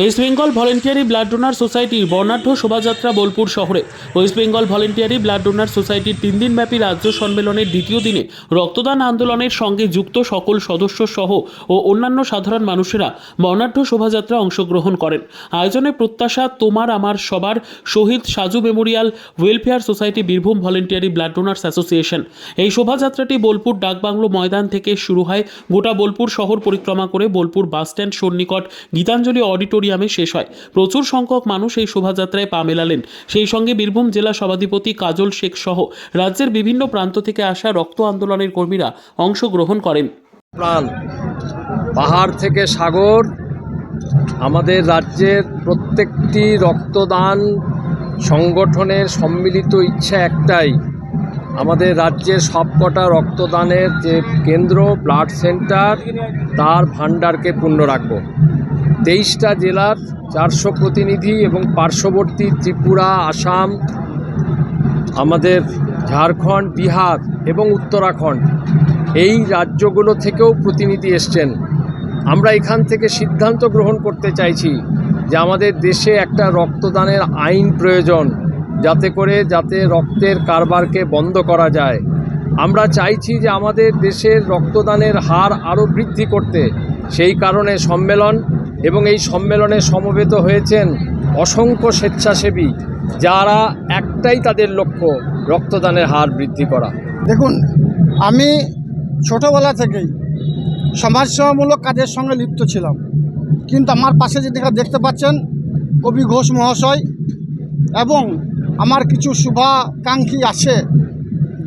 West Bengal voluntary blood donor সোসাইটির বর্ণাঢ্য শোভাযাত্রা বোলপুর শহরে। West Bengal voluntary blood donor সোসাইটির তিন দিনব্যাপী রাজ্য সম্মেলনের দ্বিতীয় দিনে রক্তদান আন্দোলনের সঙ্গে যুক্ত সকল সদস্য সহ ও অন্যান্য সাধারণ মানুষেরা বর্ণাঢ্য শোভাযাত্রা অংশগ্রহণ করেন। আয়োজনে প্রত্যাশা, তোমার, আমার, সবার, Shahid Saju memorial welfare society Birbhum voluntary blood donors association. এই শোভাযাত্রাটি বোলপুর ডাকবাংলো ময়দান থেকে শুরু হয় গোটা বোলপুর শহর পরিক্রমা করে বোলপুর বাসস্ট্যান্ড সন্নিকট গীতাঞ্জলি অডিটোরিয়ামে শেষ হয়। প্রচুর সংখ্যক মানুষ এই শোভাযাত্রায় পা মেলালেন। সেই সঙ্গে বীরভূম জেলা সভাধিপতি কাজল শেখ সহ রাজ্যের বিভিন্ন প্রান্ত থেকে আসা রক্ত আন্দোলনের কর্মীরা অংশগ্রহণ করেন। প্রাণ, পাহাড় থেকে সাগর, আমাদের রাজ্যের প্রত্যেকটি রক্তদান সংগঠনের সম্মিলিত ইচ্ছা একটাই, আমাদের রাজ্যের সবকটা রক্তদানের যে কেন্দ্র, ব্লাড সেন্টার, তার ভাণ্ডারকে পূর্ণ রাখব। তেইশটা জেলার চারশো প্রতিনিধি এবং পার্শ্ববর্তী ত্রিপুরা, আসাম, আমাদের ঝাড়খণ্ড, বিহার এবং উত্তরাখণ্ড এই রাজ্যগুলো থেকেও প্রতিনিধি এসছেন। আমরা এখান থেকে সিদ্ধান্ত গ্রহণ করতে চাইছি যে আমাদের দেশে একটা রক্তদানের আইন প্রয়োজন, যাতে করে যাতে রক্তের কারবারকে বন্ধ করা যায়। আমরা চাইছি যে আমাদের দেশের রক্তদানের হার আরও বৃদ্ধি করতে। সেই কারণে সম্মেলন এবং এই সম্মেলনে সমবেত হয়েছেন অসংখ্য স্বেচ্ছাসেবী, যারা একটাই তাদের লক্ষ্য, রক্তদানের হার বৃদ্ধি করা। দেখুন, আমি ছোটোবেলা থেকেই সমাজসেবামূলক কাজের সঙ্গে লিপ্ত ছিলাম। কিন্তু আমার পাশে যেটা দেখতে পাচ্ছেন, কবি ঘোষ মহাশয় এবং আমার কিছু শুভাকাঙ্ক্ষী আছে,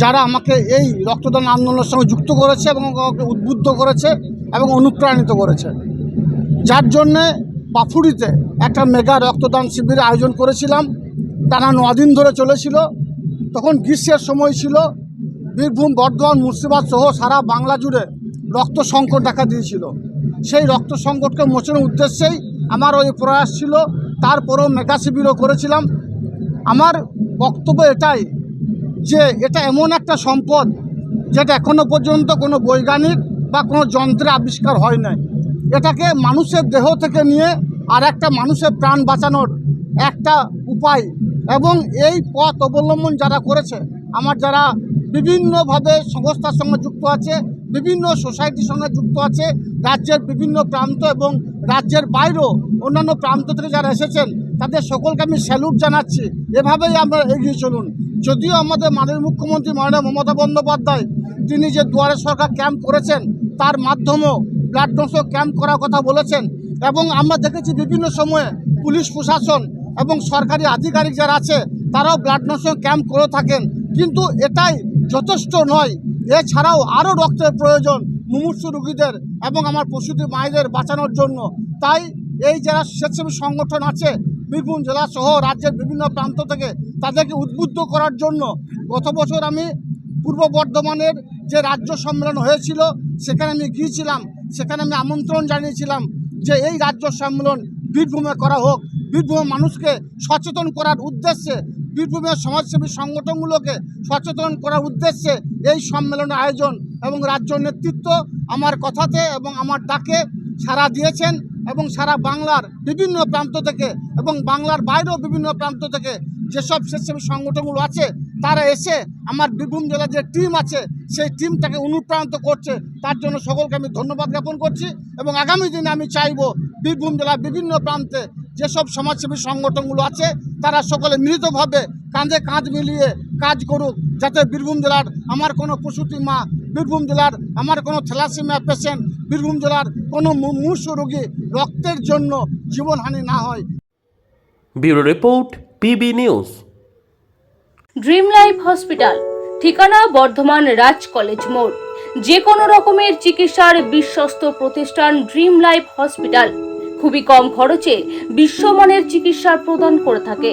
যারা আমাকে এই রক্তদান আন্দোলনের সঙ্গে যুক্ত করেছে এবং উদ্বুদ্ধ করেছে এবং অনুপ্রাণিত করেছে। যার জন্যে বাফুড়িতে একটা মেগা রক্তদান শিবিরের আয়োজন করেছিলাম। টানা নদিন ধরে চলেছিল। তখন গ্রীষ্মের সময় ছিল। বীরভূম, বর্ধমান, মুর্শিদাবাদ সহ সারা বাংলা জুড়ে রক্ত সংকট দেখা দিয়েছিল। সেই রক্ত সংকটকে মোচনের উদ্দেশ্যেই আমার ওই প্রয়াস ছিল। তারপরেও মেগা শিবিরও করেছিলাম। আমার বক্তব্য এটাই যে এটা এমন একটা সম্পদ যেটা এখনও পর্যন্ত কোনো বৈজ্ঞানিক বা কোনো যন্ত্রের আবিষ্কার হয় নাই। এটাকে মানুষের দেহ থেকে নিয়ে আর একটা মানুষের প্রাণ বাঁচানোর একটা উপায়। এবং এই পথ অবলম্বন যারা করেছে, আমার যারা বিভিন্নভাবে সংস্থার সঙ্গে যুক্ত আছে, বিভিন্ন সোসাইটির সঙ্গে যুক্ত আছে, রাজ্যের বিভিন্ন প্রান্ত এবং রাজ্যের বাইরেও অন্যান্য প্রান্ত থেকে যারা এসেছেন, তাদের সকলকে আমি স্যালুট জানাচ্ছি। এভাবেই আমরা এগিয়ে চলুন। যদিও আমাদের মাননীয় মুখ্যমন্ত্রী মাননীয় মমতা বন্দ্যোপাধ্যায়, তিনি যে দুয়ারে সরকার ক্যাম্প করেছেন, তার মাধ্যমেও ব্লাড ডোনেশন ক্যাম্প করার কথা বলেছেন এবং আমরা দেখেছি বিভিন্ন সময়ে পুলিশ প্রশাসন এবং সরকারি আধিকারিক যারা আছে, তারাও ব্লাড ডোনেশন ক্যাম্প করে থাকেন। কিন্তু এটাই যথেষ্ট নয়। এছাড়াও আরও রক্তের প্রয়োজন মুমূর্ষু রুগীদের এবং আমার প্রসূতি মায়েদের বাঁচানোর জন্য। তাই এই যারা স্বেচ্ছাসেবী সংগঠন আছে, বীরভূম জেলা সহ রাজ্যের বিভিন্ন প্রান্ত থেকে তাদেরকে উদ্বুদ্ধ করার জন্য গত বছর আমি পূর্ব বর্ধমানের যে রাজ্য সম্মেলন হয়েছিল, সেখানে আমি গিয়েছিলাম। সেখানে আমি আমন্ত্রণ জানিয়েছিলাম যে এই রাজ্য সম্মেলন বীরভূমে করা হোক। বীরভূমের মানুষকে সচেতন করার উদ্দেশ্যে, বীরভূমের সমাজসেবী সংগঠনগুলোকে সচেতন করার উদ্দেশ্যে এই সম্মেলনের আয়োজন এবং রাজ্য নেতৃত্ব আমার কথাতে এবং আমার ডাকে সাড়া দিয়েছেন। এবং সারা বাংলার বিভিন্ন প্রান্ত থেকে এবং বাংলার বাইরেও বিভিন্ন প্রান্ত থেকে যেসব স্বেচ্ছাসেবী সংগঠনগুলো আছে, তারা এসে আমার বীরভূম জেলার যে টিম আছে, সেই টিমটাকে অনুপ্রাণিত করছে। তার জন্য সকলকে আমি ধন্যবাদ জ্ঞাপন করছি এবং আগামী দিনে আমি চাইব বীরভূম জেলার বিভিন্ন প্রান্তে যেসব সমাজসেবী সংগঠনগুলো আছে, তারা সকলে মিলিতভাবে কাঁধে কাঁধ মিলিয়ে কাজ করুক, যাতে বীরভূম জেলার আমার কোনো প্রসূতি মা, বীরভূম জেলার আমার কোনো থ্যালাসিমিয়া পেশেন্ট বীরভূম জেলার কোনো মুমূর্ষ রোগী রক্তের জন্য জীবনহানি না হয়। Bureau report PB news. Dream life hospital ঠিকানা বর্ধমান রাজ কলেজ মোড়। যে কোনো রকমের চিকিৎসার বিশ্বস্ত প্রতিষ্ঠান ড্রিম লাইফ হসপিটাল। খুবই কম খরচে বিশ্বমানের চিকিৎসা প্রদান করে থাকে।